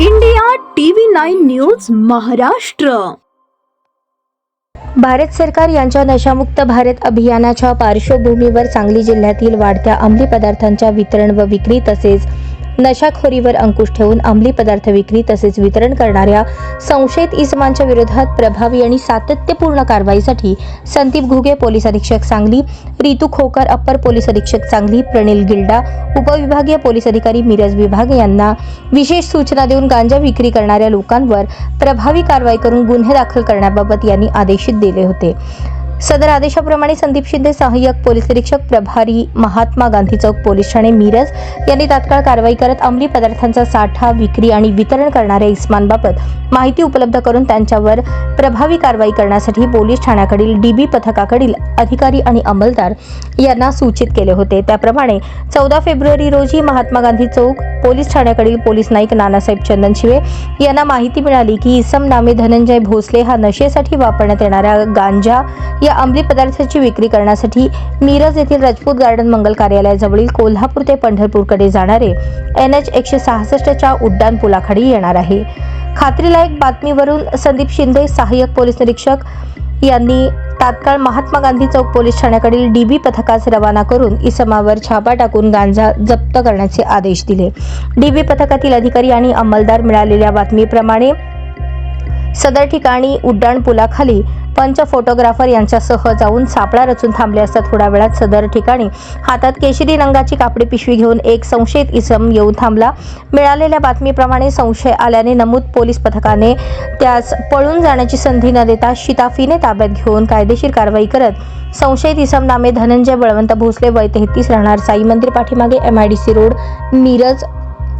India TV nine news Maharashtra. Bharat सरकार यांच्या नशामुक्त भारत अभियानाच्या पार्श्वभूमीवर सांगली जिल्ह्यातील वाढत्या अंमली पदार्थांच्या वितरण व विक्री तसेच नशाखोरीवर अंकुश ठेवून अंमली पदार्थ विक्री तसेच वितरण करणाऱ्या संशयित इसमांच्या विरोधात प्रभावी आणि सातत्यपूर्ण कारवाईसाठी संदीप घुगे पोलीस अधीक्षक सांगली रितू खोकर अप्पर पोलीस अधीक्षक सांगली प्रणिल गिल्डा उपविभागीय पोलीस अधिकारी मिरज विभाग यांना विशेष सूचना देऊन गांजा विक्री करणाऱ्या लोकांवर प्रभावी कारवाई करून गुन्हे दाखल करण्याबाबत यांनी आदेशित दिले होते. सदर आदेशाप्रमाणे संदीप शिंदे सहाय्यक पोलीस निरीक्षक प्रभारी महात्मा गांधी चौक पोलीस ठाणे मिरज यांनी तात्काळ कारवाई करत अंमली पदार्थांचा साठा विक्री आणि वितरण करणाऱ्या इस्मांबाबत माहिती उपलब्ध करून त्यांच्यावर प्रभावी कारवाई करण्यासाठी पोलीस ठाण्याकडील डीबी पथकाकडील अधिकारी आणि अंमलदार यांना सूचित केले होते. त्याप्रमाणे चौदा फेब्रुवारी रोजी महात्मा गांधी चौक पोलीस ठाण्याकडील पोलीस नाईक नानासाहेब चंदनशिवे यांना माहिती मिळाली की इसम नामे धनंजय भोसले हा नशेसाठी वापरण्यात येणाऱ्या गांजा या अंमली पदार्थाची विक्री करण्यासाठी मिरज येथील राजपूत गार्डन मंगल कार्यालयाजवळील कोल्हापूर ते पंढरपूरकडे जाणारे एन एच एकशे सहासष्टच्या उड्डाण पुलाखाडी येणार आहे. खात्रीलायक बातमीवरून संदीप शिंदे सहाय्यक पोलीस निरीक्षक यांनी तात्काळ महात्मा गांधी चौक पोलीस ठाण्याकडील डीबी पथकास रवाना करून इसमावर छापा टाकून गांजा जप्त करण्याचे आदेश दिले. डीबी पथकातील अधिकारी आणि अंमलदार मिळालेल्या बातमीप्रमाणे सदर ठिकाणी उड्डाण पुलाखाली पंच फोटोग्राफर यांच्यासह जाऊन सापळा रचून थांबले असता थोड्या वेळात सदर ठिकाणी हातात केशरी रंगाची कापडी पिशवी घेऊन एक संशयित इसम येऊन थांबला. मिळालेल्या बातमीप्रमाणे संशय आल्याने नमूद पोलीस पथकाने त्यास पळून जाण्याची संधी न देता शिताफीने ताब्यात घेऊन कायदेशीर कारवाई करत संशयित इसम नामे धनंजय बळवंत भोसले वय तेहतीस राहणार. साई मंदिर पाठीमागे M I D C road Miraj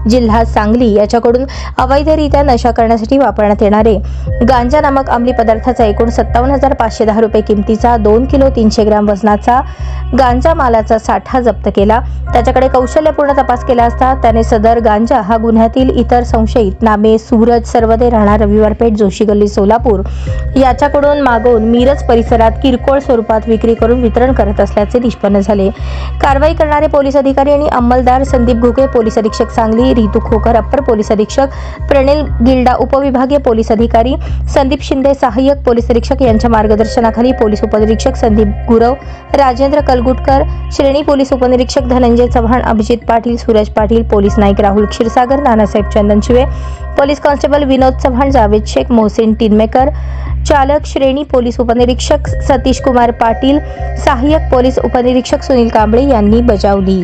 जिल्हा सांगली याच्याकडून अवैधरित्या नशा करण्यासाठी वापरण्यात येणारे गांजा नामक अंमली पदार्थाचा एकूण सत्तावन्न हजार पाचशे दहा रुपये किमतीचा दोन किलो तीनशे ग्रॅम वजनाचा गांजा मालाचा साठा जप्त केला. त्याच्याकडे कौशल्यपूर्ण तपास केला असता त्याने सदर गांजा हा गुन्ह्यातील इतर संशयित नामे सूरज सर्वदे राहणार रविवार पेठ जोशी गल्ली सोलापूर याच्याकडून मागवून मिरज परिसरात किरकोळ स्वरूपात विक्री करून वितरण करत असल्याचे निष्पन्न झाले. कारवाई करणारे पोलीस अधिकारी आणि अंमलदार संदीप घुगे पोलीस अधीक्षक सांगली रितू खोकर अप्पर पोलीस अधीक्षक प्रणिल गिल्डा उपविभागीय पोलीस अधिकारी संदीप शिंदे सहाय्यक पोलीस निरीक्षक यांच्या मार्गदर्शनाखाली पोलीस उपनिरीक्षक संदीप गुरव राजेंद्र कलगुटकर श्रेणी पोलीस उपनिरीक्षक धनंजय चव्हाण अभिजित पाटील सूरज पाटील पोलीस नाईक राहुल क्षीरसागर नानासाहेब चंदनशिवे पोलीस कॉन्स्टेबल विनोद चव्हाण जावेद शेख मोहसिन टिनमेकर चालक श्रेणी पोलीस उपनिरीक्षक सतीश कुमार पाटील सहाय्यक पोलीस उपनिरीक्षक सुनील कांबळे यांनी बजावली.